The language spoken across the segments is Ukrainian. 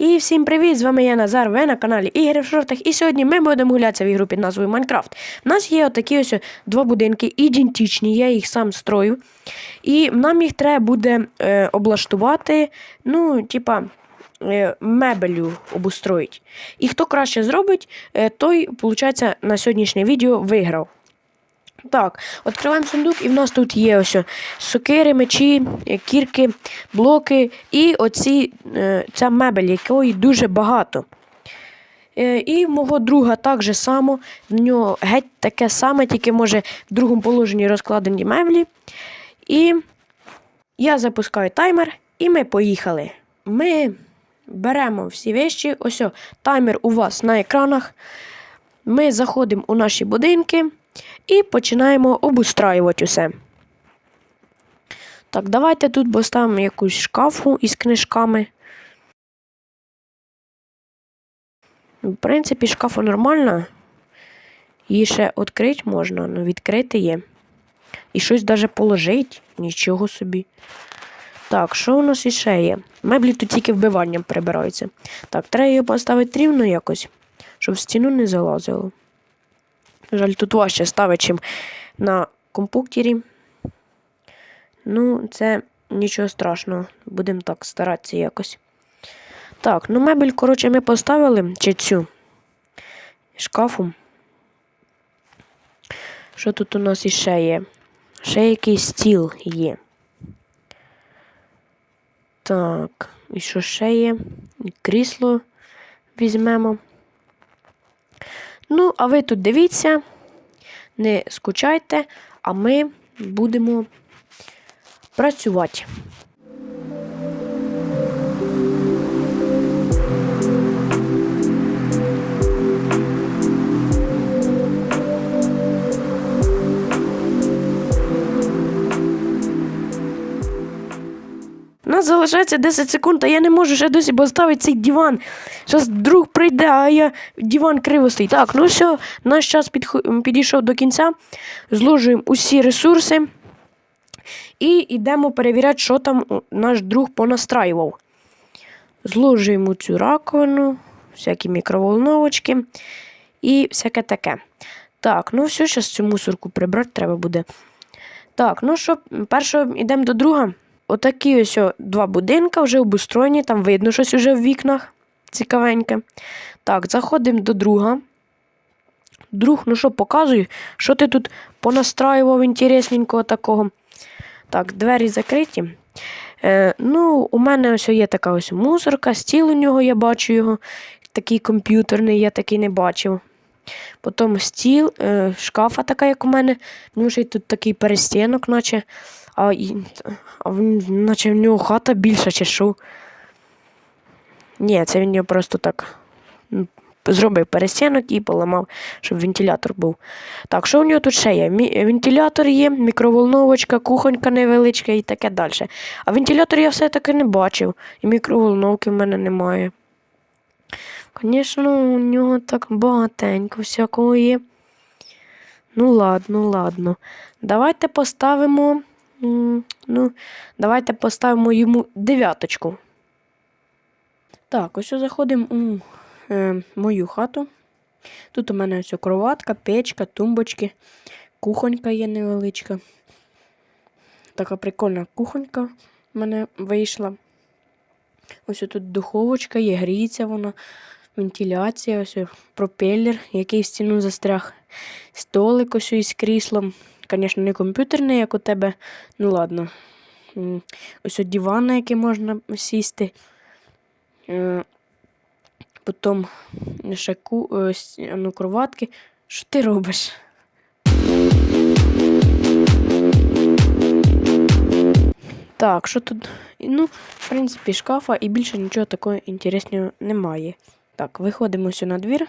І всім привіт! З вами я Назар, ви на каналі Ігри в шортах. І сьогодні ми будемо гулятися в ігру під назвою Майнкрафт. У нас є отакі ось два будинки, ідентичні, я їх сам строю. І нам їх треба буде е, облаштувати, ну, типа, е, мебелю обустроїть. І хто краще зробить, е, той, виходить, на сьогоднішнє відео виграв. Так, відкриваємо сундук, і в нас тут є ось сокири, мечі, е, кірки, блоки і оці, е, ця мебель, якої дуже багато. Е, і мого друга так же само, в нього геть таке саме, тільки може в другому положенні розкладені меблі. І я запускаю таймер, і ми поїхали. Ми беремо всі вещі. Ось таймер у вас на екранах. Ми заходимо у наші будинки і починаємо обустраювати усе. Так, давайте тут поставимо якусь шкафу із книжками. В принципі, шкафа нормальна. Її ще відкрити можна, ну відкрити є. І щось навіть положити. Нічого собі. Так, що у нас іще є? Меблі тут тільки вбиванням прибираються. Так, треба її поставити рівно якось, щоб в стіну не залазило. Жаль, тут важче ставить, чим на компуктері. Ну, це нічого страшного. Будемо так старатися якось. Так, ну мебель, коротше, ми поставили чи цю шкафу. Що тут у нас іще є? Ще якийсь стіл є. Так, і що ще є? Крісло візьмемо. Ну, а ви тут дивіться, не скучайте, а ми будемо працювати. Нас залишається 10 секунд, а я не можу ще досі поставити цей диван. Зараз друг прийде, а я диван криво стоїть. Так, ну все, наш час підійшов до кінця. Зложуємо усі ресурси і йдемо перевіряти, що там наш друг понастраював. Зложуємо цю раковину, всякі мікроволновочки і всяке таке. Так, ну все, зараз цю мусорку прибрати треба буде. Так, ну що, перше йдемо до друга. Отакі ось два будинка вже обустроєні, там видно щось уже в вікнах. Цікавеньке. Так, заходимо до друга. Друг, ну що, показуй, що ти тут понастраював інтересненького такого. Так, двері закриті. Е, ну, у мене ось є така ось мусорка, стіл у нього я бачу його. Такий комп'ютерний, я такий не бачив. Потім стіл, е, шкафа така, як у мене. Ну, ще й тут такий перестінок, наче. А, і- а в, наче в нього хата більша, чи що. Ні, це він його просто так зробив перестінок і поламав, щоб вентилятор був. Так, що у нього тут ще є? Мі- вентилятор є, мікроволновочка, кухонька невеличка і таке далі. А вентилятор я все-таки не бачив. І мікроволновки в мене немає. Звісно, у нього так багатенько всякого є. Ну, ладно, ладно. Давайте поставимо. Ну, давайте поставимо йому дев'яточку. Так, ось заходимо у е, мою хату. Тут у мене ось кроватка, печка, тумбочки, кухонька є невеличка. Така прикольна кухонька в мене вийшла. Ось тут духовочка є, гріється вона, вентиляція, ось пропелер, який в стіну застряг, столик ось із кріслом. Звісно, не комп'ютерний, як у тебе. Ну ладно. Ось диван, на який можна сісти. Е, Потім ще ку, е, ну, кроватки. Що ти робиш? Так, що тут? Ну, в принципі, шкафа і більше нічого такого інтересного немає. Так, виходимо сюди на двір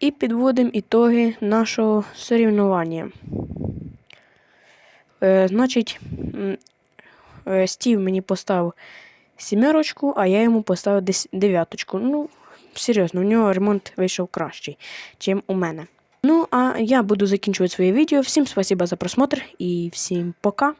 і підводимо ітоги нашого соревнування. Е, значить, е, Стів мені поставив сімерочку, а я йому поставив дев'яточку. Ну, серйозно, у нього ремонт вийшов кращий, ніж у мене. Ну, а я буду закінчувати своє відео. Всім спасибо за просмотр і всім пока.